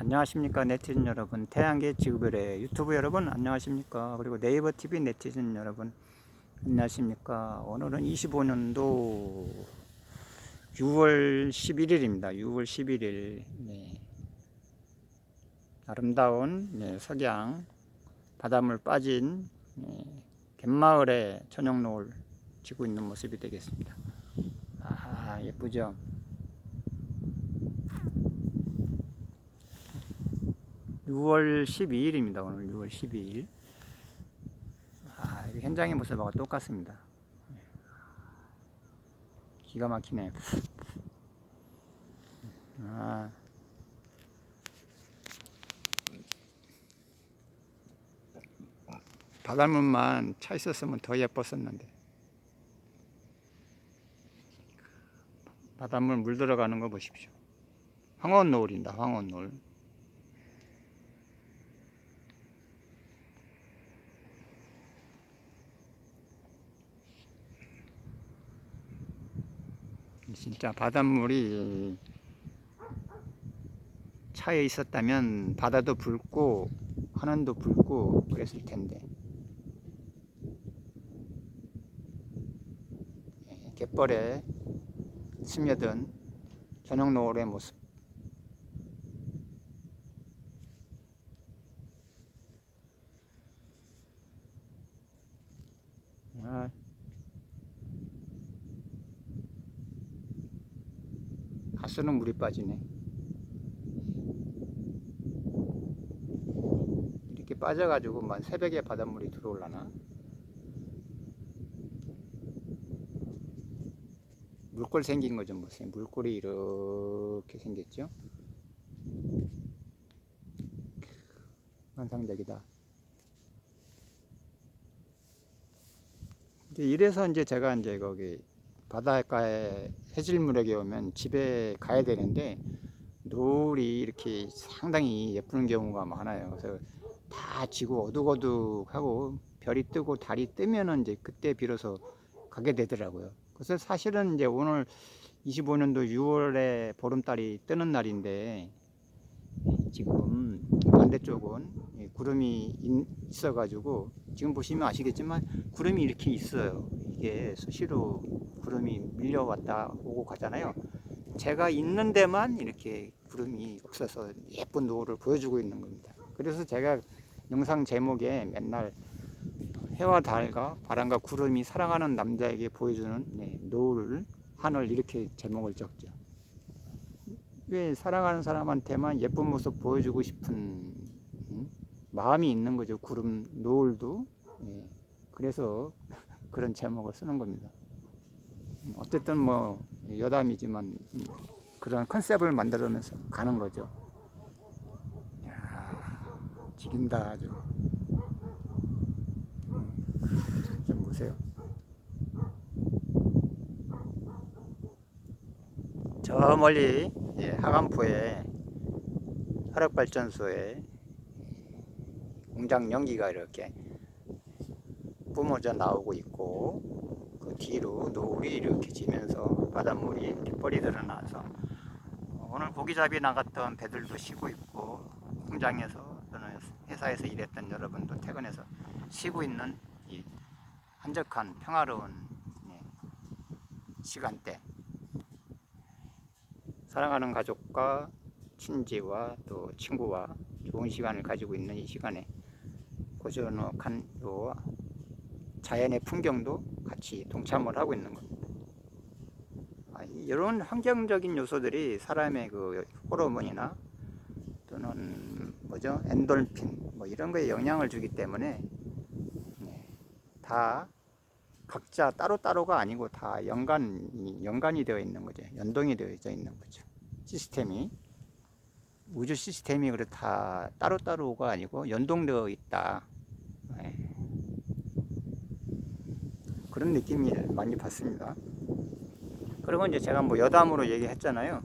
안녕하십니까 네티즌 여러분. 태양계 지구별의 유튜브 여러분 안녕하십니까? 그리고 네이버 TV 네티즌 여러분 안녕하십니까? 오늘은 25년도 6월 11일입니다. 6월 11일 네. 아름다운 네, 석양 바닷물 빠진 네, 갯마을에 저녁 노을 지고 있는 모습이 되겠습니다. 아 예쁘죠 6월 12일입니다. 오늘 6월 12일. 아, 이 현장의 모습하고 똑같습니다. 기가 막히네. 아. 바닷물만 차 있었으면 더 예뻤었는데. 바닷물 물 들어가는 거 보십시오. 황혼 노을입니다. 황혼 노을. 진짜 바닷물이 차에 있었다면 바다도 붉고 하늘도 붉고 그랬을 텐데. 예, 갯벌에 스며든 저녁 노을의 모습 아, 가스는 물이 빠지네. 이렇게 빠져가지고 만 새벽에 바닷물이 들어올라나? 물골 생긴 거 좀 보세요. 물골이 이렇게 생겼죠? 환상적이다. 이제 이래서 이제 제가 이제 거기 바닷가에 해질물에게 오면 집에 가야 되는데 노을이 이렇게 상당히 예쁜 경우가 많아요. 그래서 다 지고 어둑어둑하고 별이 뜨고 달이 뜨면은 이제 그때 비로소 가게 되더라고요. 그래서 사실은 이제 오늘 25년도 6월에 보름달이 뜨는 날인데 지금 반대쪽은 구름이 있어가지고 지금 보시면 아시겠지만 구름이 이렇게 있어요. 이게 수시로 구름이 밀려왔다 오고 가잖아요. 제가 있는 데만 이렇게 구름이 없어서 예쁜 노을을 보여주고 있는 겁니다. 그래서 제가 영상 제목에 맨날 해와 달과 바람과 구름이 사랑하는 남자에게 보여주는 네, 노을, 하늘 이렇게 제목을 적죠. 왜 사랑하는 사람한테만 예쁜 모습 보여주고 싶은 음? 마음이 있는 거죠. 구름, 노을도. 예. 그래서 그런 제목을 쓰는 겁니다. 어쨌든 뭐 여담이지만 그런 컨셉을 만들어내서 가는 거죠. 이야, 지긴다 아주. 좀 보세요. 저 멀리 예, 하간포에 화력발전소에 공장 연기가 이렇게 뿜어져 나오고 있고 그 뒤로 노을이 이렇게 지면서 바닷물이 갯벌이 드러나서 오늘 고기잡이 나갔던 배들도 쉬고 있고 공장에서 또는 회사에서 일했던 여러분도 퇴근해서 쉬고 있는 이 한적한 평화로운 예, 시간대. 사랑하는 가족과 친지와 또 친구와 좋은 시간을 가지고 있는 이 시간에 고즈넉한 요 자연의 풍경도 같이 동참을 하고 있는 겁니다. 아, 이런 환경적인 요소들이 사람의 그 호르몬이나 또는 뭐죠 엔돌핀 뭐 이런 거에 영향을 주기 때문에 네, 다 각자 따로따로가 아니고 다 연관이, 연관이 되어 있는 거죠. 연동이 되어 있는 거죠. 시스템이. 우주 시스템이 그래 다 따로따로가 아니고 연동되어 있다. 네. 그런 느낌이 많이 받습니다. 그리고 이제 제가 뭐 여담으로 얘기했잖아요.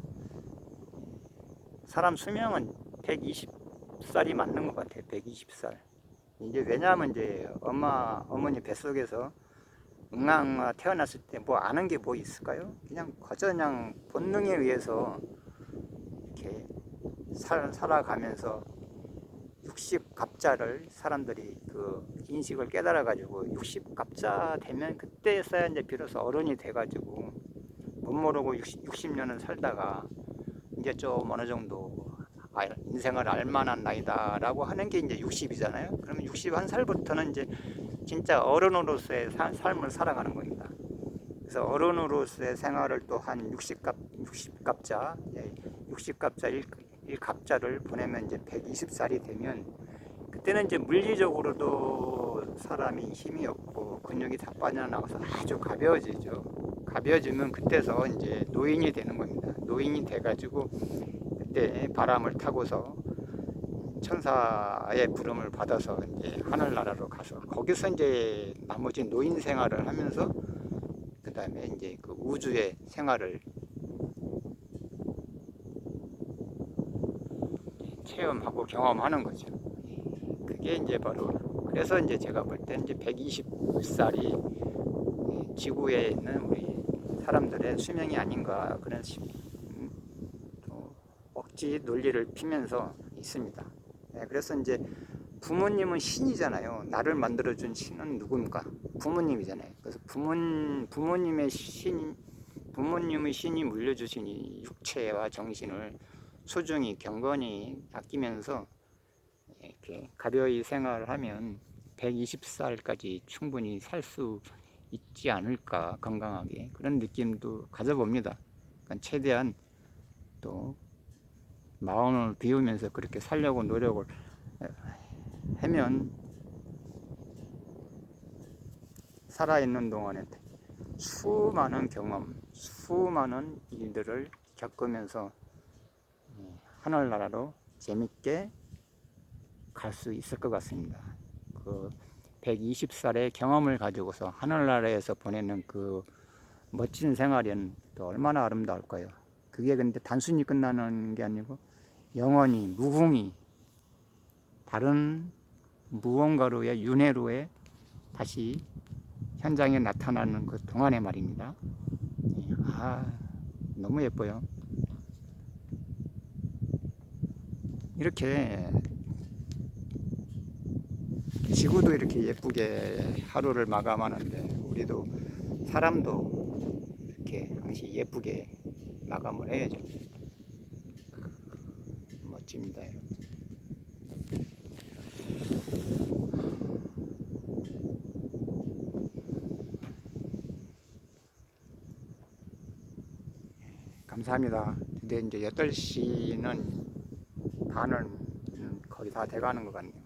사람 수명은 120살이 맞는 것 같아요. 120살. 이제 왜냐하면 이제 엄마, 어머니 뱃속에서 응아응아 태어났을 때 뭐 아는 게 뭐 있을까요? 그냥 거저 그냥 본능에 의해서 이렇게 살, 살아가면서 60 갑자를 사람들이 그 인식을 깨달아 가지고 60 갑자 되면 그때서야 이제 비로소 어른이 돼 가지고 못 모르고 60, 60년을 살다가 이제 좀 어느 정도 알- 인생을 알 만한 나이다라고 하는 게 이제 60이잖아요. 그러면 61살부터는 이제 진짜 어른으로서의 사- 삶을 살아가는 겁니다. 그래서 어른으로서의 생활을 또한 60갑 60갑자, 60갑자 1, 1갑자를 보내면 이제 120살이 되면 그때는 이제 물리적으로도 사람이 힘이 없고 근육이 다 빠져나가서 아주 가벼워지죠. 가벼워지면 그때서 이제 노인이 되는 겁니다. 노인이 돼가지고 그때 바람을 타고서 천사의 부름을 받아서 이제 하늘나라로 가서 거기서 이제 나머지 노인 생활을 하면서 그 다음에 이제 그 우주의 생활을 체험하고 경험하는 거죠. 그게 이제 바로 그래서 이제 제가 볼 때 이제 120살이 지구에 있는 우리 사람들의 수명이 아닌가 그런 또 억지 논리를 피면서 있습니다. 네, 그래서 이제 부모님은 신이잖아요. 나를 만들어준 신은 누굽니까? 부모님이잖아요. 그래서 부모, 부모님의 신, 부모님의 신이 물려주신 이 육체와 정신을 소중히 경건히 아끼면서 이렇게 가벼이 생활을 하면 120살까지 충분히 살 수 있지 않을까 건강하게 그런 느낌도 가져봅니다. 그러니까 최대한 또 마음을 비우면서 그렇게 살려고 노력을 하면 살아있는 동안에 수많은 경험, 수많은 일들을 겪으면서 하늘나라로 재밌게 갈 수 있을 것 같습니다. 그 120살의 경험을 가지고서 하늘나라에서 보내는 그 멋진 생활은 또 얼마나 아름다울까요? 그게 근데 단순히 끝나는 게 아니고 영원히 무궁히 다른 무언가로의 윤회로의 다시 현장에 나타나는 그 동안의 말입니다. 아 너무 예뻐요. 이렇게 지구도 이렇게 예쁘게 하루를 마감하는데 우리도 사람도 이렇게 항시 예쁘게 마감을 해야죠. 멋집니다. 감사합니다. 근데 이제 8시는 반은 거의 다 돼가는 것 같네요.